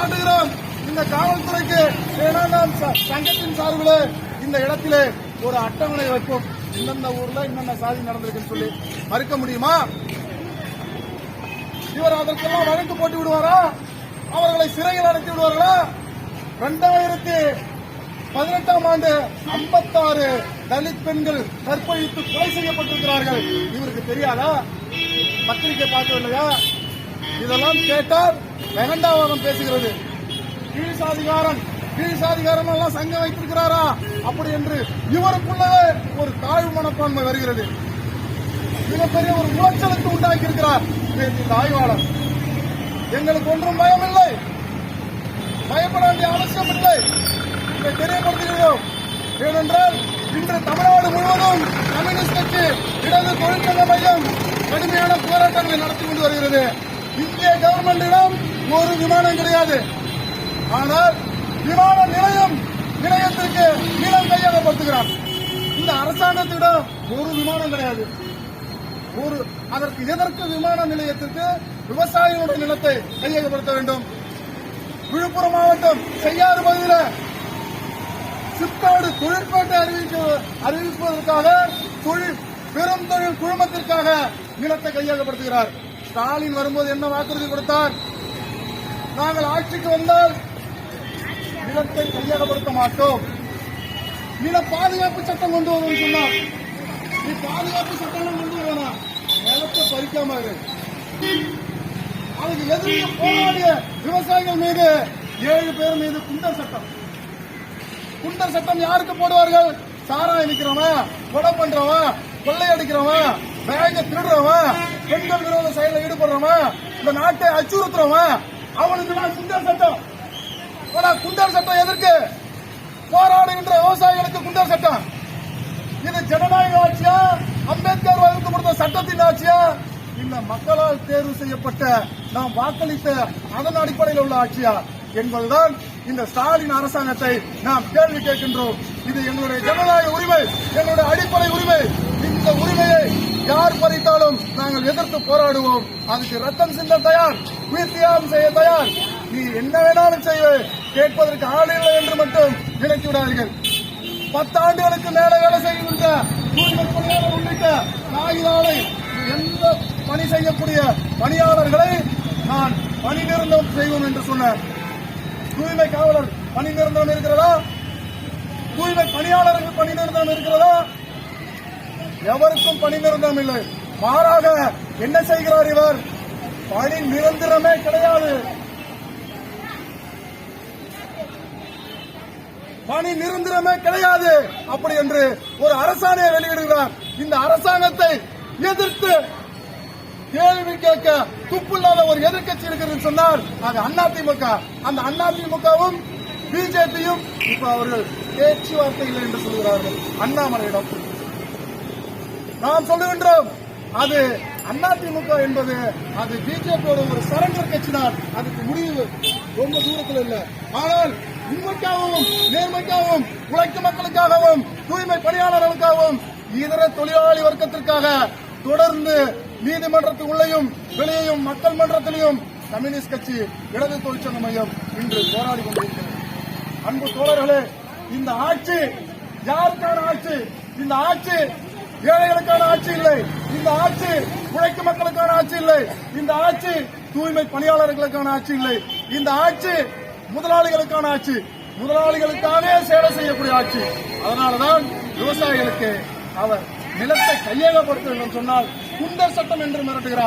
காட்டுகிறோம். இந்த காவல்துறைக்கு வேணாம் சங்கத்தின் சார்பில் இந்த இடத்திலே ஒரு அட்டவணை வைப்போம். இந்தந்த ஊர்ல இந்தந்த சாதி நடந்திருக்குன்னு சொல்லி. மறுக்க முடியுமா? இவர் அதற்கெல்லாம் வழக்கு போட்டு விடுவாரா? அவர்களை சிறையில் அடைத்து விடுவார்களா? இரண்டாயிரத்தி பதினெட்டாம் ஆண்டு 56 தலித் பெண்கள் கற்பழித்து கொலை செய்யப்பட்டிருக்கிறார்கள். இவருக்கு தெரியாதா? பத்திரிகை பார்க்கவில்லையா? இதெல்லாம் கேட்டால் வெகண்டாவாதம் பேசுகிறது. கீழ் சாதிகாரம் கீழ் சாதிகாரன் எல்லாம் சங்கம் வைத்திருக்கிறாரா? அப்படி என்று இவருக்குள்ளவே ஒரு தாழ்வு மனப்பான்மை வருகிறது. மிகப்பெரிய ஒரு உளைச்சலுக்கு உண்டாக்கி இருக்கிறார் இந்த ஆய்வாளர் எங்களுக்கு ஒன்றும் பயமில்லை. பயப்பட வேண்டிய அவசியம் இல்லை. இதை தெரியப்படுத்துகிறோம். ஏனென்றால் இன்று தமிழ்நாடு முழுவதும் கம்யூனிஸ்ட் கட்சி இடது தொழிற்சங்க மையம் கடுமையான போராட்டங்களை நடத்தி கொண்டு வருகிறது. இந்திய கவர்மெண்டிடம் ஒரு விமானம் கிடையாது. ஆனால் விமான நிலையம் நிலையத்திற்கு நீளம் கையகப்படுத்துகிறார். இந்த அரசாங்கத்திடம் ஒரு விமானம் கிடையாது. ஒரு அதற்கு எதற்கு விமான நிலையத்திற்கு விவசாயிகளுடைய நிலத்தை கையகப்படுத்த வேண்டும்? விழுப்புரம் மாவட்டம் செய்யாறு பகுதியில் சிப்காடு தொழிற்பேட்டை அறிவிக்க அறிவிப்பதற்காக தொழில் பெரும் தொழில் குழுமத்திற்காக நிலத்தை கையகப்படுத்துகிறார். ஸ்டாலின் வரும்போது என்ன வாக்குறுதி கொடுத்தார்? நாங்கள் ஆட்சிக்கு வந்தால் நிலத்தை கையகப்படுத்த மாட்டோம். நில பாதுகாப்பு சட்டம் கொண்டு வருவோம் சொன்னார். நீ பாதுகாப்பு சட்டம் கொண்டு வரணும் நிலத்தை பறிக்காம அதுக்கு எதிர்த்து போராடிய விவசாயிகள் மீது ஏழு பேர் மீது குண்டர் சட்டம். குண்டர் சட்டம் யாருக்கு போடுவார்கள்? சாராயம் நிக்கிறவன் கொலை பண்றவன் கொள்ளையடிக்கிறவன் பேங்க திருடுறவன் பெண்கள் விரோத செயலில் ஈடுபடுறவன் இந்த நாட்டை அச்சுறுத்துறவன் அவனுக்கு நான் குண்டர் சட்டம். ஆனா குண்டர் சட்டம் எதற்கு? போராடுகின்ற விவசாயிகளுக்கு குண்டர் சட்டம். இது ஜனநாயக ஆட்சியா? அம்பேத்கர் வகுத்து கொடுத்த சட்டத்தின் ஆட்சியா? இந்த மக்களால் தேர்வு செய்யப்பட்ட நாம் வாக்களித்த அதன் அடிப்படையில் உள்ள ஆட்சியா? என்பதுதான் இந்த ஸ்டாலின் அரசாங்கத்தை நாம் கேள்வி கேட்கின்றோம். இது எங்களுடைய ஜனநாயக உரிமை எங்களுடைய அடிப்படை உரிமை. இந்த உரிமையை யார் பறித்தாலும் நாங்கள் எதிர்த்து போராடுவோம். அதுக்கு ரத்தம் சிந்த தயார் உயிர் தியாகம் செய்ய தயார். நீ என்ன வேணாலும் செய்ய கேட்பதற்கு ஆள் இல்லை என்று மட்டும் நினைத்து விடாதீர்கள் பத்தாண்டுகளுக்கு மேல வேலை செய்கின்ற தூய்மை பணியாளர் உள்ளிட்ட காகிதாலை எந்த பணி செய்யக்கூடிய பணியாளர்களை நான் பணி நிறுத்தம் செய்வோம் என்று சொன்னார். தூய்மை காவலர் பணி நிறுத்தம் இருக்கிறதா? தூய்மை பணியாளர்கள் பணி நிறுத்தம் இருக்கிறதா? எவருக்கும் பணி நிரந்தரம் இல்லை. மாறாக என்ன செய்கிறார் இவர்? பணி நிரந்தரமே கிடையாது. பணி நிரந்தரமே கிடையாது. அப்படி என்று ஒரு அரசாணையை வெளியிடுகிறார். இந்த அரசாங்கத்தை எதிர்த்து கேள்வி கேட்க துப்பில்லாத ஒரு எதிர்க்கட்சி இருக்கிறது சொன்னால் அது அதிமுக அந்த அதிமுகவும் பிஜேபியும் இப்ப அவர்கள் பேச்சுவார்த்தை இல்லை என்று சொல்கிறார்கள். அண்ணாமலையிடம் நாம் சொல்லுகின்றோம் அது அதிமுக என்பது அது பிஜேபியோட ஒரு சரண்டர் கட்சி தான். அதுக்கு முடிவு ரொம்ப தூரத்தில் இல்லை. ஆனால் உண்மைக்காகவும் நேர்மைக்காகவும் உழைக்கும் மக்களுக்காகவும் தூய்மை பணியாளர்களுக்காகவும் இதர தொழிலாளி வர்க்கத்திற்காக தொடர்ந்து நீதிமன்றத்து உள்ளேயும் வெளியேயும் மக்கள் மன்றத்திலையும் கம்யூனிஸ்ட் கட்சி இடது தொழிற்சங்க மையம் இன்று போராடி கொண்டிருக்கிறது. அன்பு தோழர்களே இந்த ஆட்சி யாருக்கான ஆட்சி? இந்த ஆட்சி ஏழைகளுக்கான ஆட்சி இல்லை. இந்த ஆட்சி உழைக்கும் மக்களுக்கான ஆட்சி இல்லை. இந்த ஆட்சி தூய்மை பணியாளர்களுக்கான ஆட்சி இல்லை. இந்த ஆட்சி முதலாளிகளுக்கான ஆட்சி. முதலாளிகளுக்காக சேவை செய்யக்கூடிய ஆட்சி. அதனாலதான் விவசாயிகளுக்கு அவர் நிலத்தை கையகப்படுத்த வேண்டும் சொன்னால் குண்டர் சட்டம் என்று மிரட்டுகிறார்.